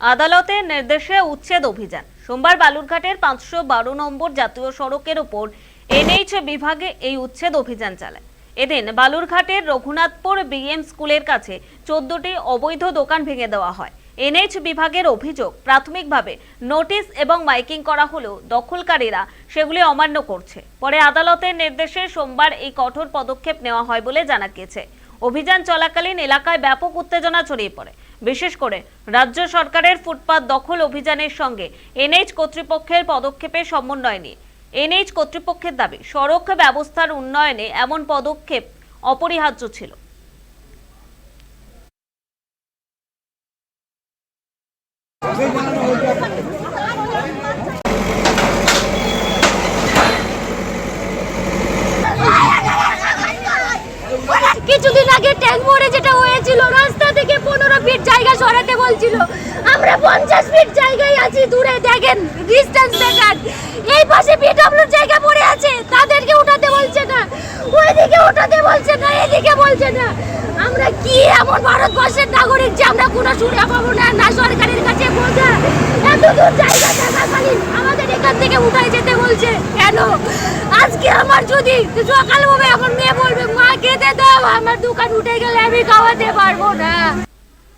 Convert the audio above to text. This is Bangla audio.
আদালতের নির্দেশে উচ্ছেদ অভিযান। সোমবার বালুরঘাটের পাঁচশো বারো নম্বর জাতীয় সড়কের ওপর এনএইচ বিভাগে এই উচ্ছেদ অভিযান চালায়। এদিন বালুরঘাটের রঘুনাথপুর বিএম স্কুলের কাছে চোদ্দটি অবৈধ দোকান ভেঙে দেওয়া হয়। এনএইচ বিভাগের অভিযোগ, প্রাথমিকভাবে নোটিশ এবং মাইকিং করা হলেও দখলকারীরা সেগুলি অমান্য করছে। পরে আদালতের নির্দেশে সোমবার এই কঠোর পদক্ষেপ নেওয়া হয় বলে জানা গিয়েছে। অভিযান চলাকালীন এলাকায় ব্যাপক উত্তেজনা ছড়িয়ে পড়ে। বিশেষ করে রাজ্য সরকারের ফুটপাত দখল অভিযানের সঙ্গে এনএইচ কর্তৃপক্ষের পদক্ষেপের সমন্বয় নিয়ে। এনএইচ কর্তৃপক্ষের দাবি, সড়ক ব্যবস্থার উন্নয়নে এমন পদক্ষেপ অপরিহার্য ছিল। কিছুদিন ট্যাঙ্ক মোড়ে যেটা হয়েছিল, রাস্তা থেকে পনেরো ফিট জায়গা সরাতে বলছিল। আমরা পঞ্চাশ ফিট জায়গায় আছি, দূরে দেখেন ডিস্টেন্স দেখান। এই পাশে বিডব্লিউর জায়গা পড়ে আছে, তাদেরকে উঠাতে বলছে না। ওইদিকে উঠাতে বলছে না, এদিকে বলছে না। আমরা কি এমন ভারতবর্ষের নাগরিক যে আমরা কোনো সুবিধা পাবো না না সরকারের কাছে বোঝা? এত দূর জায়গা থাকাকালীন আমাদের এখান থেকে উঠাই যেতে বলছে। কেন? আজকে আমার যদি সকাল হবে আমার মেয়ে দাও আমার দোকান উঠে গেলে আমি খাওয়াতে পারব না।